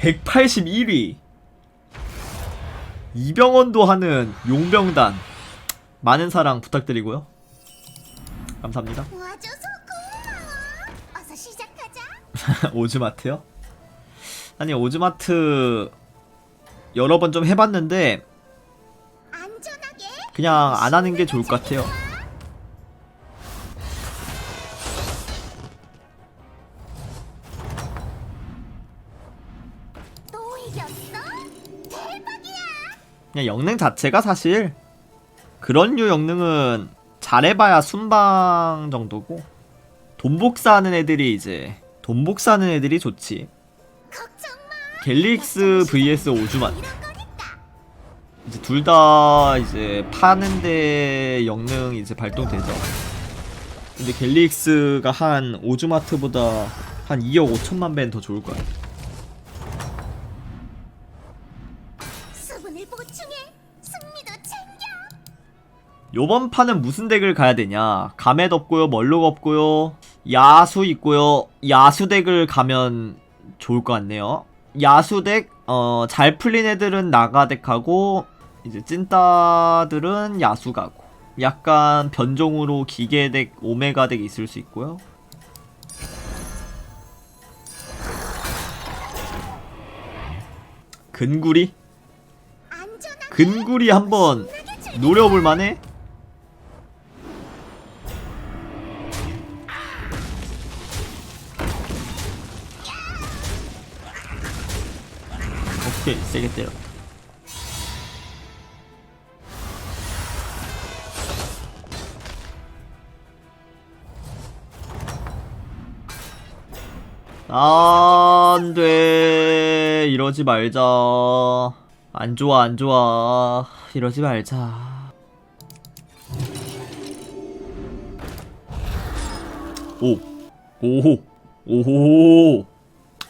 181위. 이병헌도 하는 용병단. 많은 사랑 부탁드리고요. 감사합니다. 오즈마트요? 아니 오즈마트 여러 번 좀 해봤는데. 그냥 안 하는 게 좋을 것 같아요. 그냥 영능 자체가 사실 그런 류 영능은 잘해봐야 순방 정도고 돈 복사하는 애들이 이제 돈 복사하는 애들이 좋지. 갤릭스 vs 거니까. 이제 둘 다 이제 파는데 영능 이제 발동되죠. 근데 갤릭스가 한 오즈마트보다 한 2억 5천만 배는 더 좋을 거야. 요번 판은 무슨 덱을 가야 되냐? 가멧 없고요, 멀록 없고요, 야수 있고요. 야수 덱을 가면 좋을 것 같네요. 야수 덱, 어, 잘 풀린 애들은 나가 덱하고, 이제 찐따들은 야수 가고. 약간 변종으로 기계 덱, 오메가 덱 있을 수 있고요. 근구리? 근구리 한번. 노려볼 만해? 오케이 세게 때려 안돼. 이러지 말자. 안 좋아 안 좋아. 이러지 말자. 오. 오호. 오호.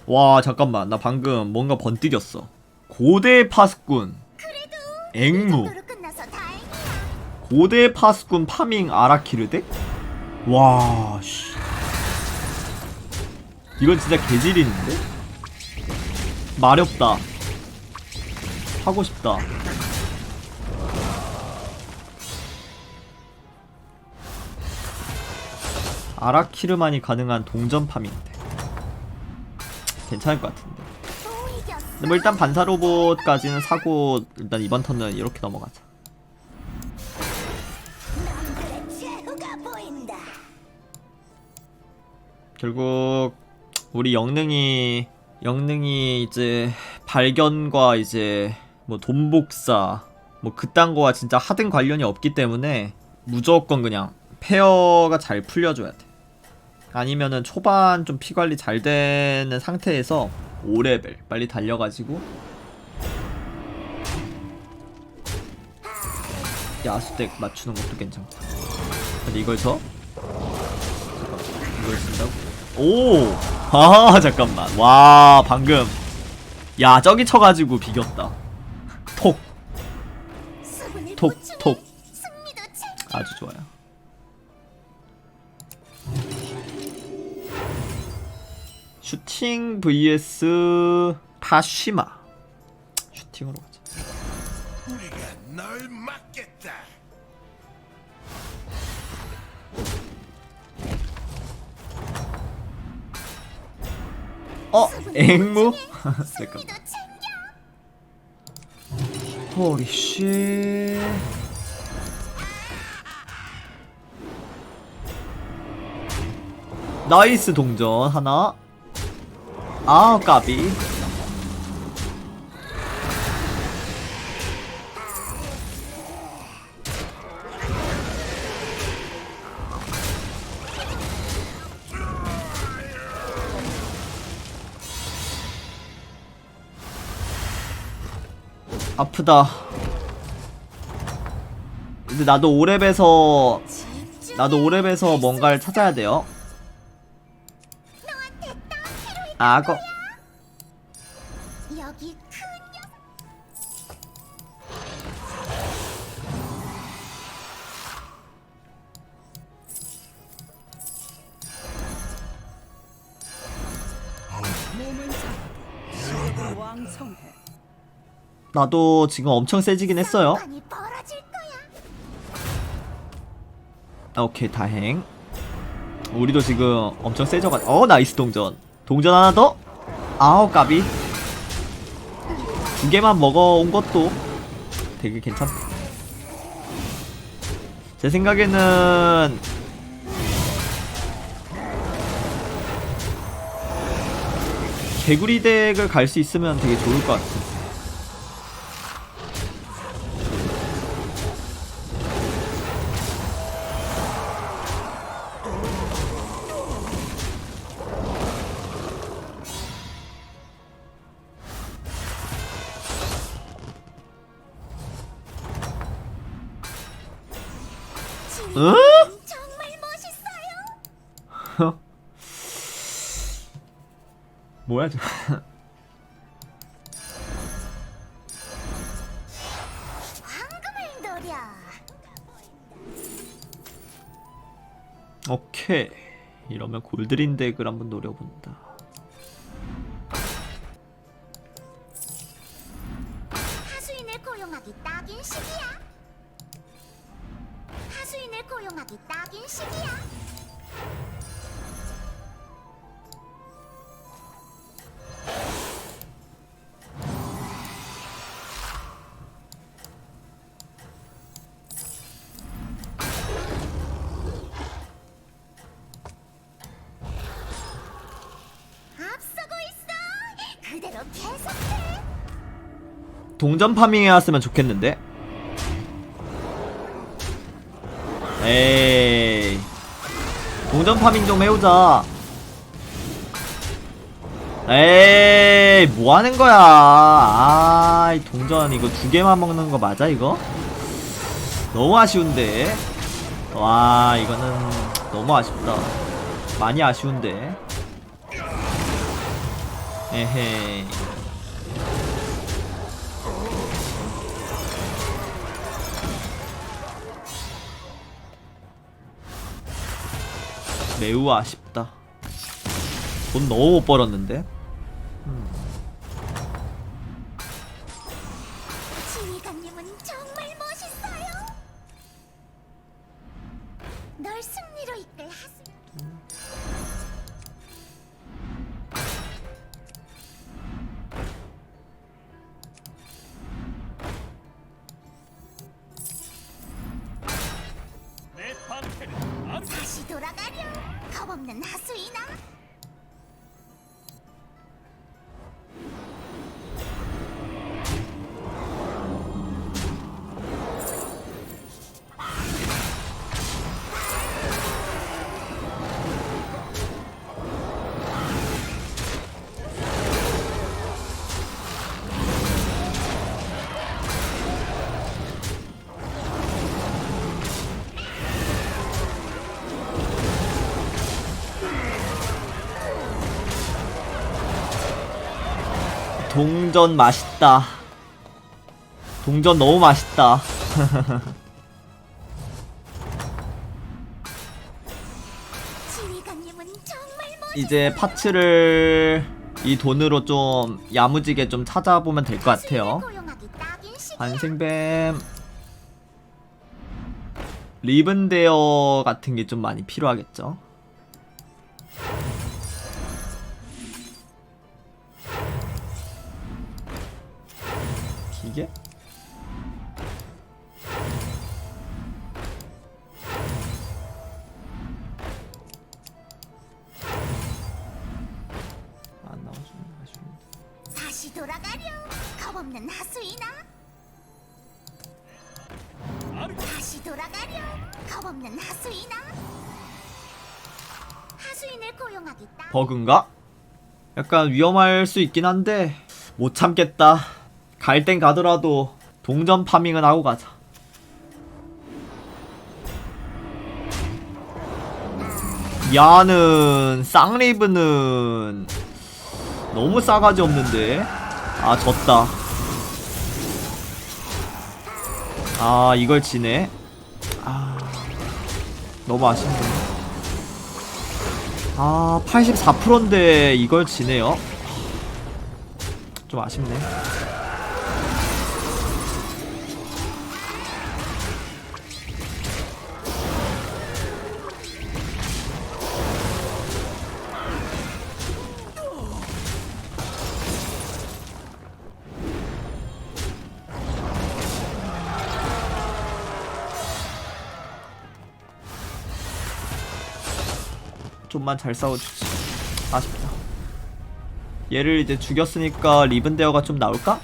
와 잠깐만. 나 방금 뭔가 번뜩였어 고대 파수꾼 그래도 앵무. 고대 파수꾼 파밍 아라키르덱? 와, 씨. 이건 진짜 개질인데? 마렵다. 하고 싶다. 아라키르만이 가능한 동전 파밍인데. 괜찮을 것 같은데. 뭐 일단 반사 로봇까지는 사고 일단 이번 턴은 이렇게 넘어가자. 결국 우리 영능이 영능이 이제 발견과 이제 뭐 돈복사 뭐 그딴 거와 진짜 하등 관련이 없기 때문에 무조건 그냥 페어가 잘 풀려줘야 돼. 아니면은 초반 좀 피 관리 잘 되는 상태에서 5레벨 빨리 달려가지고 야수덱 맞추는 것도 괜찮고. 근데 이걸 서 잠깐만 이걸 쓴다고? 오! 아 잠깐만 와 방금 야 저기 쳐가지고 비겼다 톡 톡. 톡. 아주 좋아요 슈팅 vs 파시마 슈팅으로 가자. 어? 앵무? 잠깐 승리도 챙겨. 호리 씨 나이스 동전 하나 아 까비 아프다 근데 나도 오랩에서. 나도 오랩에서 뭔가를 찾아야 돼요 악어 여기 큰 녀석. 연하 왕성해. 나도 지금 엄청 세지긴 했어요 많이 벌어질 거야. 아, 오케이 다행 우리도 지금 엄청 세져가 어 나이스 동전 동전 하나 더? 아우 까비 두 개만 먹어온 것도 되게 괜찮다 제 생각에는 개구리 덱을 갈 수 있으면 되게 좋을 것 같아 응? 정말 멋있어요. 뭐야 저 황금을 노려. 오케이 이러면 골드린 덱을 한번 노려본다 하수인을 고용하기 딱인 시기야. 하수인을 고용하기 딱인 시기야. 동전 파밍 해왔으면 좋겠는데 에이. 동전 파밍 좀 해오자. 에이 뭐하는 거야? 아이 동전 이거 두 개만 먹는 거 맞아 이거? 너무 아쉬운데. 와 이거는 너무 아쉽다. 많이 아쉬운데. 에헤이 매우 아쉽다. 돈 너무 못 벌었는데. 동전 맛있다. 동전 너무 맛있다. 이제 파츠를 이 돈으로 좀 야무지게 좀 찾아보면 될 것 같아요. 반생뱀 리븐데어 같은 게 좀 많이 필요하겠죠. 기계? 안 나와주면 아쉬운데. 다시 돌아가렴. 겁없는 하수이나. 다시 돌아가렴. 겁없는 하수이나. 하수인을 고용하기 딱. 버그인가? 약간 위험할 수 있긴 한데 못 참겠다. 갈 땐 가더라도 동전 파밍은 하고 가자. 야는 쌍리브는 너무 싸가지 없는데. 아 졌다. 아 이걸 지네. 아 너무 아쉽네. 아 84%인데 이걸 지네요. 좀 아쉽네. 좀만 잘 싸워주지. 아쉽다. 얘를 이제 죽였으니까 리븐데어가 좀 나올까?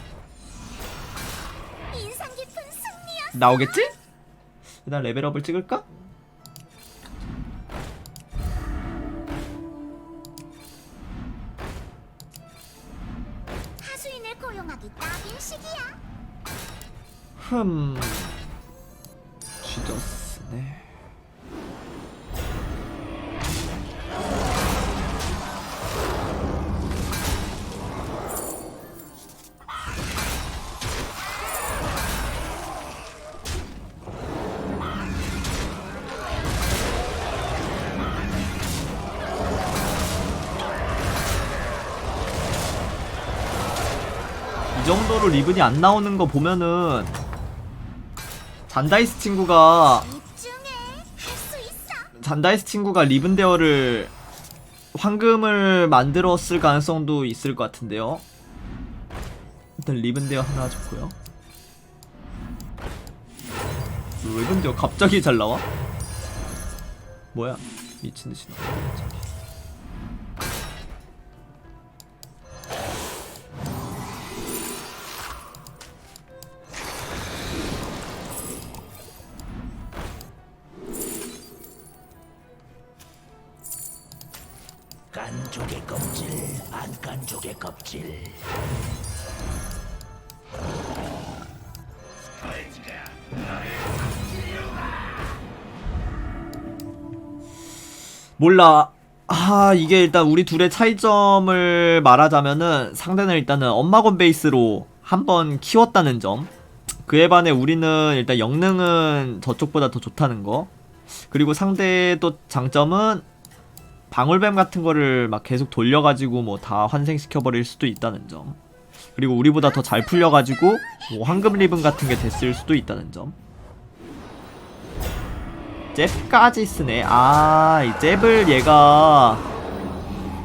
나오겠지? 일단 레벨업을 찍을까? 하수인을 고용하기 딱인 시기야. 흠. 쥐졌으네. 이 정도로 리븐이 안 나오는 거 보면은 잔다이스 친구가. 잔다이스 친구가 리븐데어를 황금을 만들었을 가능성도 있을 것 같은데요. 일단 리븐데어 하나 줬고요. 리븐데어 갑자기 잘 나와? 뭐야? 미친 듯이 나와. 안 깐족의 껍질. 몰라. 아, 이게 일단 우리 둘의 차이점을 말하자면은 상대는 일단은 엄마건 베이스로 한번 키웠다는 점. 그에 반해 우리는 일단 영능은 저쪽보다 더 좋다는 거. 그리고 상대의 또 장점은 방울뱀 같은 거를 막 계속 돌려가지고 뭐 다 환생시켜버릴 수도 있다는 점. 그리고 우리보다 더 잘 풀려가지고 뭐 황금 리븐 같은 게 됐을 수도 있다는 점. 잽까지 쓰네. 아, 이 잽을 얘가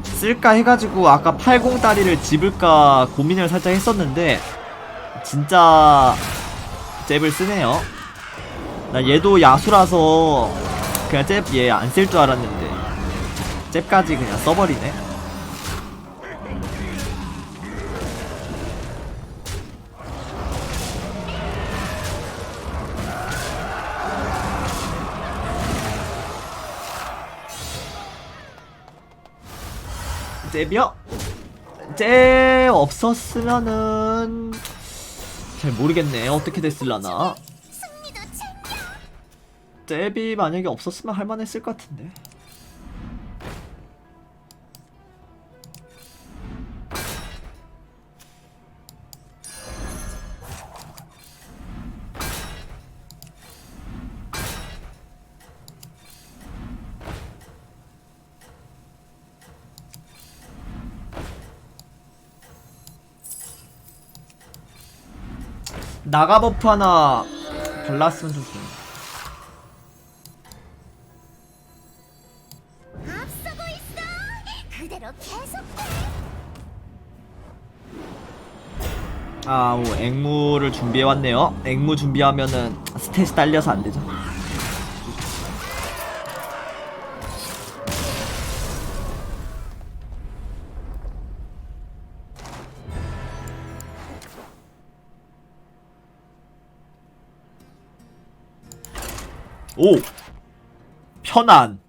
쓸까 해가지고 아까 80 다리를 집을까 고민을 살짝 했었는데 진짜 잽을 쓰네요. 나 얘도 야수라서 그냥 잽 얘 안 쓸 줄 알았는데 잽까지 그냥 써버리네. 잽이요? 잽 없었으면은 잘 모르겠네 어떻게 됐을라나. 잽이 만약에 없었으면 할만했을 것 같은데 나가 버프 하나 발랐으면 계속해. 아, 뭐 앵무를 준비해 왔네요. 앵무 준비하면은 스탯이 딸려서 안 되죠. 오! 편안.